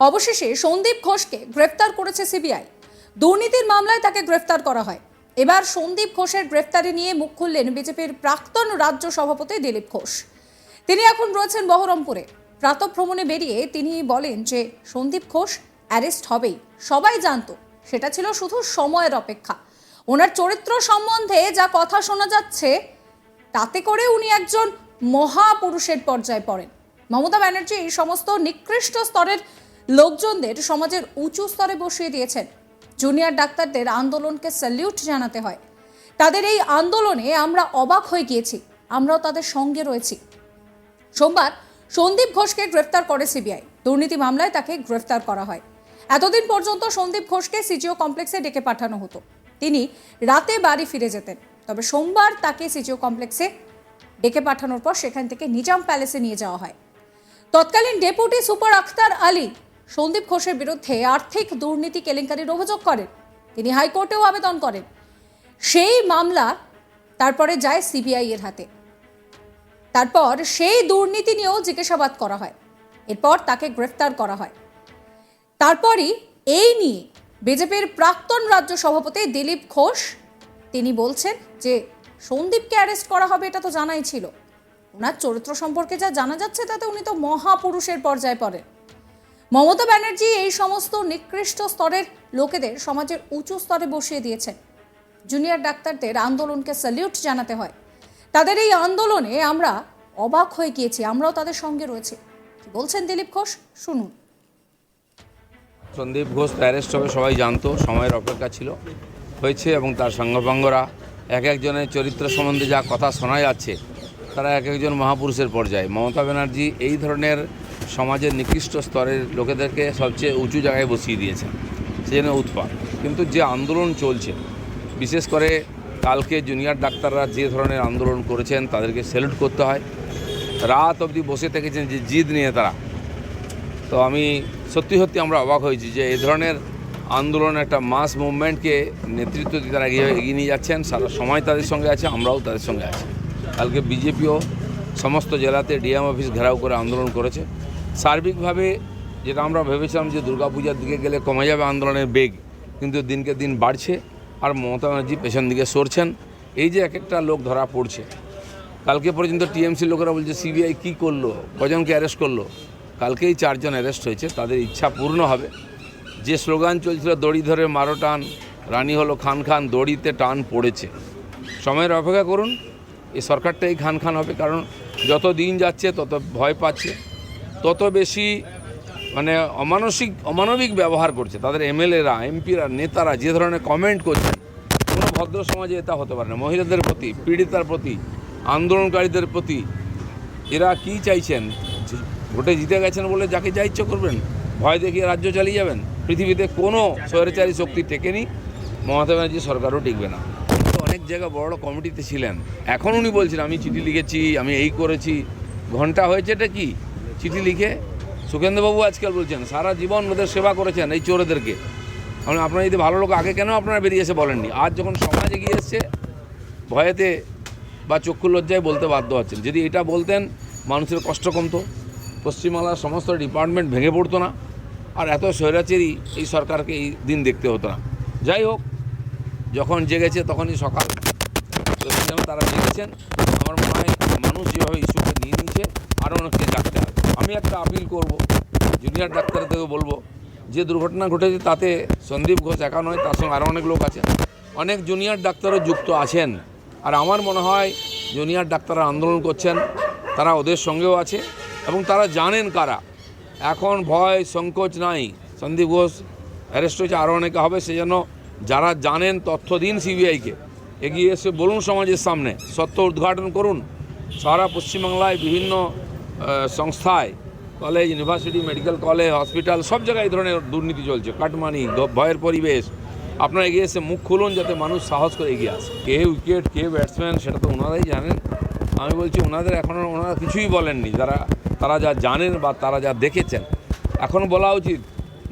অবশেষে সন্দীপ ঘোষকে গ্রেফতার করেছে সিবিআই। দুর্নীতির মামলায় তাকে গ্রেফতার করা হয়। এবার সন্দীপ ঘোষের গ্রেফতারি নিয়ে মুখ খুললেন বিজেপির প্রাক্তন রাজ্য সভাপতি দিলীপ ঘোষ। তিনি এখন রয়েছেন বহরমপুরে। প্রাতভ্রমণে বেরিয়ে তিনি বলেন যে, সন্দীপ ঘোষ অ্যারেস্ট হবেই। সবাই জানতো, সেটা ছিল শুধু সময়ের অপেক্ষা। ওনার চরিত্র সম্বন্ধে যা কথা শোনা যাচ্ছে, তাতে করে উনি একজন মহাপুরুষের পর্যায়ে পড়েন। মমতা ব্যানার্জি এই সমস্ত নিকৃষ্ট স্তরের লোকজনদের সমাজের উঁচু স্তরে বসিয়ে দিয়েছেন। জুনিয়র ডাক্তারদের আন্দোলনকে স্যালিউট জানাতে হয়। তাদের এই আন্দোলনে আমরা অবাক হয়ে গিয়েছি। আমরাও তাদের সঙ্গে রয়েছি। সোমবার সন্দীপ ঘোষকে গ্রেফতার করে সিবিআই। দুর্নীতি মামলায় তাকে গ্রেফতার করা হয়। এতদিন পর্যন্ত সন্দীপ ঘোষকে সিজিও কমপ্লেক্সে ডেকে পাঠানো হতো। তিনি রাতে বাড়ি ফিরে যেতেন। তবে সোমবার তাকে সিজিও কমপ্লেক্সে ডেকে পাঠানোর পর সেখান থেকে নিজাম প্যালেসে নিয়ে যাওয়া হয়। তৎকালীন ডেপুটি সুপার আখতার আলী সন্দীপ ঘোষের বিরুদ্ধে আর্থিক দুর্নীতি কেলেঙ্কারির অভিযোগ করেন। তিনি হাইকোর্টেও আবেদন করেন। সেই মামলা তারপরে যায় সিবিআই এর হাতে। তারপর সেই দুর্নীতি নিয়েও জিজ্ঞাসাবাদ করা হয়। এরপর তাকে গ্রেফতার করা হয়। তারপরই এই নিয়ে বিজেপির প্রাক্তন রাজ্য সভাপতি দিলীপ ঘোষ তিনি বলছেন যে, সন্দীপকে অ্যারেস্ট করা হবে এটা তো জানাই ছিল। ওনার চরিত্র সম্পর্কে যা জানা যাচ্ছে তাতে উনি তো মহাপুরুষের পর্যায়ে পড়েন। মমতা ব্যানার্জি এই সমস্ত নিকৃষ্ট স্তরের লোকেদের সমাজের উঁচু স্তরে বসিয়ে দিয়েছেন। জুনিয়র ডাক্তারদের আন্দোলনকে স্যালিউট জানাতে হয়। তাদের এই আন্দোলনে আমরা অবাক হয়ে গিয়েছি, আমরাও তাদের সঙ্গে রয়েছি। বলছেন দিলীপ ঘোষ? শুনুন। সন্দীপ ঘোষ অ্যারেস্ট হবে সবাই জানতো, সময়ের অপেক্ষা ছিল। হয়েছে এবং তার সঙ্গভঙ্গরা এক একজনের চরিত্র সম্বন্ধে যা কথা শোনা যাচ্ছে, তারা এক একজন মহাপুরুষের পর্যায়ে। মমতা ব্যানার্জি এই ধরনের সমাজের নিকৃষ্ট স্তরের লোকেদেরকে সবচেয়ে উঁচু জায়গায় বসিয়ে দিয়েছেন সেজন্য উৎপাত কিন্তু যে আন্দোলন চলছে, বিশেষ করে কালকে জুনিয়র ডাক্তাররা যে ধরনের আন্দোলন করেছেন, তাদেরকে স্যালুট করতে হয়। রাত অবধি বসে থেকেছেন যে জিদ নিয়ে তারা। তো আমি সত্যি সত্যি আমরা অবাক হয়েছি যে এই ধরনের আন্দোলন একটা মাস মুভমেন্টকে নেতৃত্ব দিয়ে তারা এগিয়ে এগিয়ে নিয়ে যাচ্ছেন। সারা সময় তাদের সঙ্গে আছে, আমরাও তাদের সঙ্গে আছি। কালকে বিজেপিও সমস্ত জেলাতে ডিএম অফিস ঘেরাও করে আন্দোলন করেছে। সার্বিকভাবে যেটা আমরা ভেবেছিলাম যে দুর্গাপূজার দিকে গেলে কমে যাবে আন্দোলনের বেগ, কিন্তু দিনকে দিন বাড়ছে আর মমতা ব্যানার্জি পেছন দিকে সরছেন। এই যে এক একটা লোক ধরা পড়ছে, কালকে পর্যন্ত টিএমসি লোকেরা বলছে, সিবিআই কী করল? কজনকে অ্যারেস্ট করল? কালকেই চারজন অ্যারেস্ট হয়েছে, তাদের ইচ্ছা পূর্ণ হবে। যে স্লোগান চলছিল, দড়ি ধরে মারো টান রানী হলো খান খান, দড়িতে টান পড়েছে। সময়ের অপেক্ষা করুন, এই সরকারটাই খান খান হবে, কারণ যত দিন যাচ্ছে, তত ভয় পাচ্ছে। তত বেশি মানে অমানসিক, অমানবিক ব্যবহার করছে। তাদের এমএলএরা, এমপিরা, নেতারা যে ধরনের কমেন্ট করছেন, কোনো ভদ্র সমাজে এটা হতে পারে না। মহিলাদের প্রতি, পীড়িতার প্রতি, আন্দোলনকারীদের প্রতি, এরা কি চাইছেন? ভোটে জিতে গেছেন বলে যাকে যা ইচ্ছে করবেন, ভয় দেখিয়ে রাজ্য চালিয়ে যাবেন। পৃথিবীতে কোনো স্বৈরাচারী শক্তি টেকেনি মমতা ব্যানার্জি সরকারও টিকবে না। অনেক জায়গা বড় বড় কমিটিতে ছিলেন। এখন উনি বলছেন, আমি চিঠি লিখেছি, আমি এই করেছি। ঘণ্টা হয়েছে এটা কি? চিঠি লিখে সুখেন্দ্রবাবু আজকাল বলছেন, সারা জীবন ওদের সেবা করেছেন এই চোরেদেরকে। আপনারা যদি ভালো লোক, আগে কেন আপনারা বেরিয়ে এসে বলেননি? আজ যখন সমাজ এগিয়ে এসছে, ভয়েতে বা চক্ষু লজ্জায় বলতে বাধ্য হচ্ছেন। যদি এটা বলতেন, মানুষের কষ্ট কমতো। পশ্চিমবাংলার সমস্ত ডিপার্টমেন্ট ভেঙে পড়তো না। আর এত স্বৈরাচারী এই সরকারকে এই দিন দেখতে হতো না। যাই হোক, যখন জেগেছে তখনই সকাল। তারা জেগেছেন। আমার মনে হয় মানুষ যেভাবে ইস্যুকে নিয়ে নিয়েছে, আরও অনেককে জাগতে আমি একটা আপিল করব জুনিয়র ডাক্তারদেরকে বলব, যে দুর্ঘটনা ঘটেছে তাতে সন্দীপ ঘোষ একা নয়, তার সঙ্গে আরও অনেক লোক আছে। অনেক জুনিয়র ডাক্তারও যুক্ত আছেন। আর আমার মনে হয় জুনিয়র ডাক্তাররা আন্দোলন করছেন, তারা ওদের সঙ্গেও আছে এবং তারা জানেন কারা। এখন ভয়, সংকোচ নাই। সন্দীপ ঘোষ অ্যারেস্ট হয়েছে আরও অনেকে হবে, সেজন্য যারা জানেন তথ্য দিন সিবিআইকে। এগিয়ে এসে বলুন সমাজের সামনে। সত্য উদ্ঘাটন করুন। সারা পশ্চিমবাংলায় বিভিন্ন সংস্থায় college university medical college hospital সব জায়গায় এই ধরনের দুর্নীতি চলছে। কাটমানি ভয়ের পরিবেশ। আপনারা এগিয়ে এসে মুখ খুলুন যাতে মানুষ সাহস করে এগিয়ে আসে। কে উইকেট কে ব্যাটসম্যান সেটা তো ওনারাই জানেন। আমি বলছি, ওনাদের এখনও ওনারা কিছুই বলেননি। যারা, তারা যা জানেন বা তারা যা দেখেছেন, এখন বলা উচিত,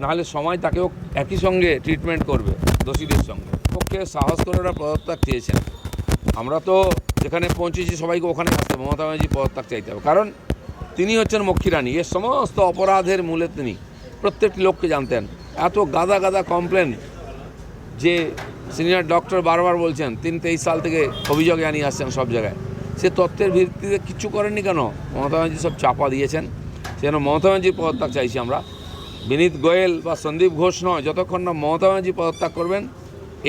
নাহলে সময় তাকেও একই সঙ্গে ট্রিটমেন্ট করবে, দোষীদের সঙ্গে। পক্ষে সাহস করে ওরা পদত্যাগ চেয়েছেন। আমরা তো যেখানে পৌঁছেছি, সবাইকে ওখানে আসতে। মমতা ব্যানার্জি পদত্যাগ চাইতে হবে। কারণ তিনি হচ্ছেন মক্ষী রানী। এর সমস্ত অপরাধের মূলে তিনি প্রত্যেকটি লোককে জানতেন। এত গাদা গাদা কমপ্লেন যে সিনিয়র ডক্টর বারবার বলছেন, তিনি তেইশ সাল থেকে অভিযোগ জানিয়ে আসছেন সব জায়গায়। সে তথ্যের ভিত্তিতে কিচ্ছু করেননি কেন? মমতা ব্যানার্জি সব চাপা দিয়েছেন। সেজন্য মমতা ব্যানার্জির পদত্যাগ চাইছি আমরা। বিনীত গোয়েল বা সন্দীপ ঘোষ নয়, যতক্ষণ না মমতা ব্যানার্জি পদত্যাগ করবেন,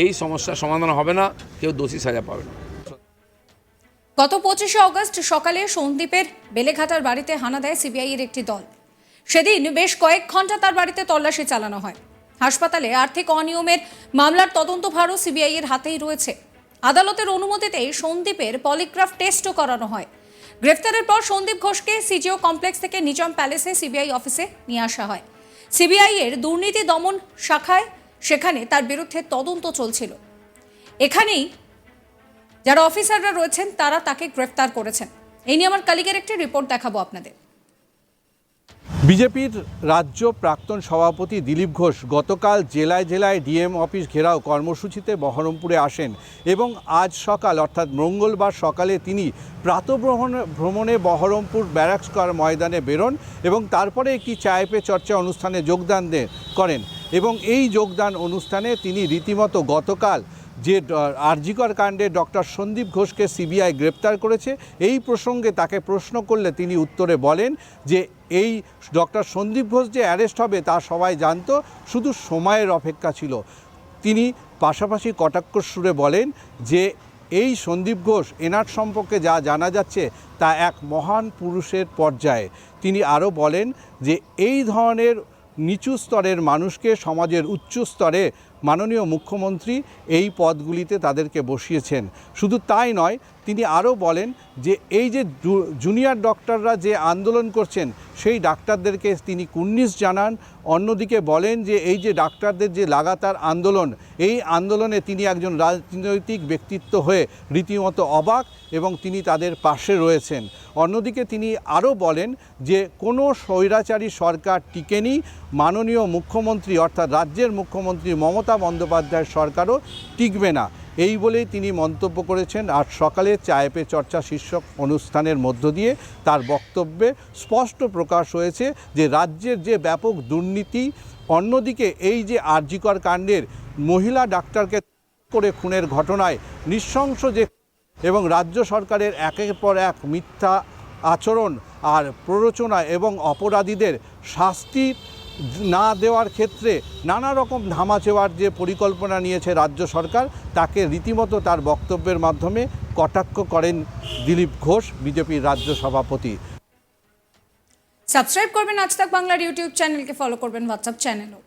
এই সমস্যার সমাধান হবে না, কেউ দোষী সাজা পাবে না। গত পঁচিশে অগস্ট সকালে সন্দীপের বেলেঘাটার বাড়িতে হানা দেয় সিবিআই এর একটি দল। সেদিন বেশ কয়েক ঘণ্টা তার বাড়িতে তল্লাশি চালানো হয়। হাসপাতালে আর্থিক অনিয়মের মামলার তদন্তভারও সিবিআই এর হাতেই রয়েছে। আদালতের অনুমতিতে সন্দীপের পলিগ্রাফ টেস্টও করানো হয়। গ্রেফতারের পর সন্দীপ ঘোষকে সিজিও কমপ্লেক্স থেকে নিজাম প্যালেসে সিবিআই অফিসে নিয়ে আসা হয়। সিবিআই এর দুর্নীতি দমন শাখায় সেখানে তার বিরুদ্ধে তদন্ত চলছিল। এখানেই যারা অফিসাররা রয়েছেন, তারা তাকে গ্রেফতার করেছেন। এই নিয়ে আমার কালিগের একটি রিপোর্ট দেখাবো আপনাদের। বিজেপির রাজ্য প্রাক্তন সভাপতি দিলীপ ঘোষ গতকাল জেলায় জেলায় ডিএম অফিস ঘেরাও কর্মসূচিতে বহরমপুরে আসেন এবং আজ সকাল, অর্থাৎ মঙ্গলবার সকালে তিনি প্রাতভ্রমণে, ভ্রমণে বহরমপুর ব্যারাকস কর ময়দানে বেরোন এবং তারপরে একটি চায় পে চর্চা অনুষ্ঠানে যোগদান দেন করেন এবং এই যোগদান অনুষ্ঠানে তিনি রীতিমতো গতকাল যে আরজিকর কাণ্ডে ডক্টর সন্দীপ ঘোষকে সিবিআই গ্রেপ্তার করেছে, এই প্রসঙ্গে তাকে প্রশ্ন করলে তিনি উত্তরে বলেন যে, এই ডক্টর সন্দীপ ঘোষ যে অ্যারেস্ট হবে তা সবাই জানতো, শুধু সময়ের অপেক্ষা ছিল। তিনি পাশাপাশি কটাক্ষ সুরে বলেন যে, এই সন্দীপ ঘোষ এনার সম্পর্কে যা জানা যাচ্ছে তা এক মহান পুরুষের পর্যায়ে। তিনি আরও বলেন যে, এই ধরনের নিচু স্তরের মানুষকে সমাজের উচ্চ স্তরে মাননীয় মুখ্যমন্ত্রী এই পদগুলিতে তাদেরকে বসিয়েছেন। শুধু তাই নয়, তিনি আরও বলেন যে এই যে জুনিয়র ডক্টররা যে আন্দোলন করছেন, সেই ডাক্তারদেরকে তিনি কুর্নিশ জানান। অন্যদিকে বলেন যে এই যে ডাক্তারদের যে লাগাতার আন্দোলন, এই আন্দোলনে তিনি একজন রাজনৈতিক ব্যক্তিত্ব হয়ে রীতিমতো অবাক এবং তিনি তাদের পাশে রয়েছেন। অন্যদিকে তিনি আরও বলেন যে কোনো স্বৈরাচারী সরকার টিকেনি। মাননীয় মুখ্যমন্ত্রী অর্থাৎ রাজ্যের মুখ্যমন্ত্রী মমতা বন্দ্যোপাধ্যায়ের সরকারও টিকবে না। এই বলেই তিনি মন্তব্য করেছেন। আজ সকালে চায় পে চর্চা শীর্ষক অনুষ্ঠানের মধ্য দিয়ে তার বক্তব্যে স্পষ্ট প্রকাশ হয়েছে যে রাজ্যের যে ব্যাপক দুর্নীতি, অন্যদিকে এই যে আরজিকর কাণ্ডের মহিলা ডাক্তারকে করে খুনের ঘটনায় নৃশংস যে এবং রাজ্য সরকারের একের পর এক মিথ্যা আচরণ আর প্ররোচনা এবং অপরাধীদের শাস্তি না দেওয়ার ক্ষেত্রে নানা রকম ধামা চেওয়ার যে পরিকল্পনা নিয়েছে রাজ্য সরকার, তাকে রীতিমতো তার বক্তব্যের মাধ্যমে কটাক্ষ করেন দিলীপ ঘোষ, বিজেপির রাজ্য সভাপতি। সাবস্ক্রাইব করবেন আজ তাক বাংলার ইউটিউব চ্যানেলকে ফলো করবেন হোয়াটসঅ্যাপ চ্যানেলও।